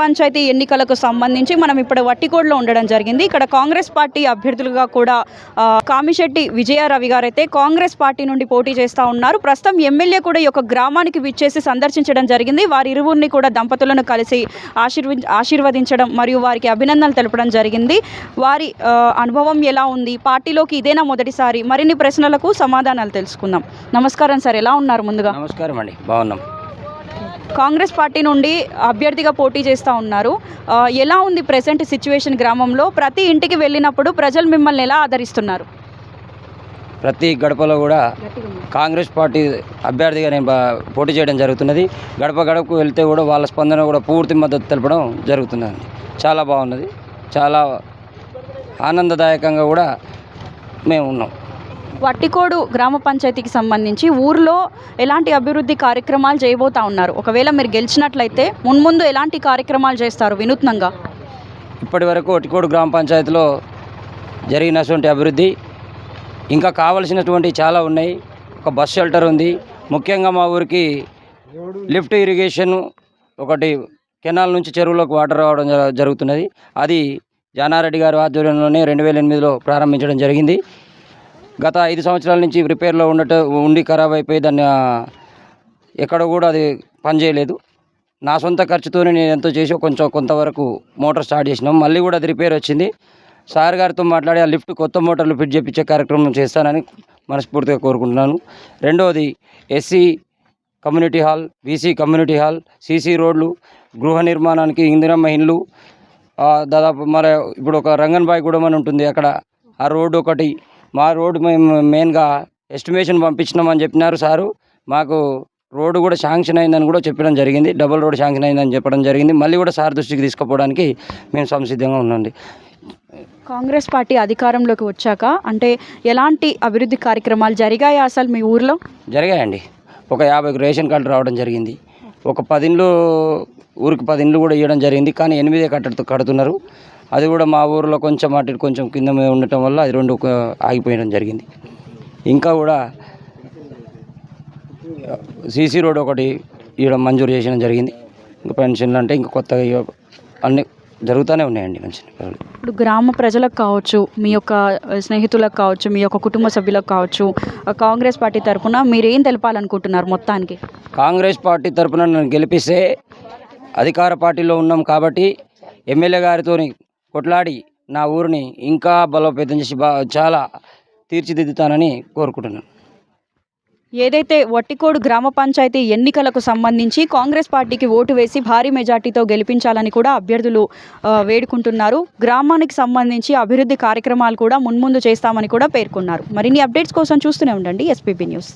పంచాయతీ ఎన్నికలకు సంబంధించి మనం ఇప్పుడు వట్టికోడ్లో ఉండడం జరిగింది. ఇక్కడ కాంగ్రెస్ పార్టీ అభ్యర్థులుగా కూడా కామిశెట్టి విజయారవి గారు అయితే కాంగ్రెస్ పార్టీ నుండి పోటీ చేస్తూ ఉన్నారు. ప్రస్తుతం ఎమ్మెల్యే కూడా ఈ యొక్క గ్రామానికి విచ్చేసి సందర్శించడం జరిగింది. వారి ఇరువురిని కూడా దంపతులను కలిసి ఆశీర్వ ఆశీర్వదించడం మరియు వారికి అభినందనలు తెలపడం జరిగింది. వారి అనుభవం ఎలా ఉంది? పార్టీలోకి ఇదేనా మొదటిసారి? మరిన్ని ప్రశ్నలకు సమాధానాలు తెలుసుకుందాం. నమస్కారం సార్ ఎలా ఉన్నారు ముందుగా? నమస్కారం అండి. బాగున్నాం. కాంగ్రెస్ పార్టీ నుండి అభ్యర్థిగా పోటీ చేస్తూ ఉన్నారు. ఎలా ఉంది ప్రెసెంట్ సిచ్యువేషన్ గ్రామంలో? ప్రతి ఇంటికి వెళ్ళినప్పుడు ప్రజలు మిమ్మల్ని ఎలా ఆదరిస్తున్నారు? ప్రతి గడపలో కూడా కాంగ్రెస్ పార్టీ అభ్యర్థిగా నేను పోటీ చేయడం జరుగుతున్నది. గడప గడపకు వెళ్తే కూడా వాళ్ళ స్పందన కూడా పూర్తి మద్దతు తెలపడం జరుగుతుందండి చాలా బాగున్నది. చాలా ఆనందదాయకంగా కూడా మేము ఉన్నాం. వట్టికోడు గ్రామ పంచాయతీకి సంబంధించి ఊర్లో ఎలాంటి అభివృద్ధి కార్యక్రమాలు చేయబోతా ఉన్నారు? ఒకవేళ మీరు గెలిచినట్లయితే మున్ముందు ఎలాంటి కార్యక్రమాలు చేస్తారు వినూత్నంగా? ఇప్పటి వరకు ఒటికోడు గ్రామ పంచాయతీలో జరిగినటువంటి అభివృద్ధి ఇంకా కావలసినటువంటి చాలా ఉన్నాయి. ఒక బస్ షెల్టర్ ఉంది. ముఖ్యంగా మా ఊరికి లిఫ్ట్ ఇరిగేషన్ ఒకటి కెనాల్ నుంచి చెరువులోకి వాటర్ రావడం జరుగుతున్నది. అది జానారెడ్డి గారు ఆధ్వర్యంలోనే రెండు వేల ఎనిమిదిలో ప్రారంభించడం జరిగింది. గత ఐదు సంవత్సరాల నుంచి రిపేర్లో ఉండట ఉండి ఖరాబ్ అయిపోయి దాన్ని ఎక్కడ కూడా అది పనిచేయలేదు నా సొంత ఖర్చుతోనే నేను ఎంతో చేసి కొంచెం కొంతవరకు మోటార్ స్టార్ట్ చేసినాం. మళ్ళీ కూడా అది రిపేర్ వచ్చింది. సార్ గారితో మాట్లాడి ఆ లిఫ్ట్ కొత్త మోటార్లు ఫిట్ చేయించే కార్యక్రమం చేస్తానని మనస్ఫూర్తిగా కోరుకుంటున్నాను. రెండవది SC community hall BC community hall CC రోడ్లు గృహ నిర్మాణానికి ఇందిరమ్మ ఇండ్లు దాదాపు మరి ఇప్పుడు ఒక రంగన్బాయి గూడెం అని ఉంటుంది అక్కడ. ఆ రోడ్డు ఒకటి మా రోడ్డు మేము మెయిన్గా ఎస్టిమేషన్ పంపించినామని చెప్పినారు సారు. మాకు రోడ్డు కూడా శాంక్షన్ అయిందని కూడా చెప్పడం జరిగింది. డబుల్ రోడ్ శాంక్షన్ అయిందని చెప్పడం జరిగింది. మళ్ళీ కూడా సార్ దృష్టికి తీసుకుపోవడానికి మేము సంసిద్ధంగా ఉన్నాండి కాంగ్రెస్ పార్టీ అధికారంలోకి వచ్చాక అంటే ఎలాంటి అభివృద్ధి కార్యక్రమాలు జరిగాయా అసలు మీ ఊర్లో? జరిగాయండి. ఒక యాభై రేషన్ కార్డు రావడం జరిగింది. ఒక పది ఇండ్లు ఊరికి పది ఇండ్లు కూడా ఇవ్వడం జరిగింది. కానీ ఎనిమిదే కట్ట కడుతున్నారు. అది కూడా మా ఊరిలో కొంచెం అటు కొంచెం కింద మీద ఉండటం వల్ల అది రెండు ఆగిపోయడం జరిగింది. ఇంకా కూడా సీసీ రోడ్ ఒకటి ఇవ్వడం మంజూరు చేయడం జరిగింది. ఇంకా పెన్షన్లు అంటే ఇంకా కొత్తగా అన్నీ జరుగుతూనే ఉన్నాయండి పెన్షన్ ఇప్పుడు గ్రామ ప్రజలకు కావచ్చు మీ యొక్క స్నేహితులకు కావచ్చు మీ యొక్క కుటుంబ సభ్యులకు కావచ్చు కాంగ్రెస్ పార్టీ తరఫున మీరు ఏం తెలపాలనుకుంటున్నారు మొత్తానికి? కాంగ్రెస్ పార్టీ తరపున నన్ను గెలిపిస్తే అధికార పార్టీలో ఉన్నాం కాబట్టి ఎమ్మెల్యే గారితో కొట్లాడి నా ఊరిని ఇంకా బలోపేతం చేసి బా చాలా తీర్చిదిద్దుతానని కోరుకుంటున్నాను. ఏదైతే వట్టికోడు గ్రామ పంచాయతీ ఎన్నికలకు సంబంధించి కాంగ్రెస్ పార్టీకి ఓటు వేసి భారీ మెజార్టీతో గెలిపించాలని కూడా అభ్యర్థులు వేడుకుంటున్నారు. గ్రామానికి సంబంధించి అభివృద్ధి కార్యక్రమాలు కూడా మున్ముందు చేస్తామని కూడా పేర్కొన్నారు. మరిన్ని అప్డేట్స్ కోసం చూస్తూనే ఉండండి ఎస్పీబీ న్యూస్.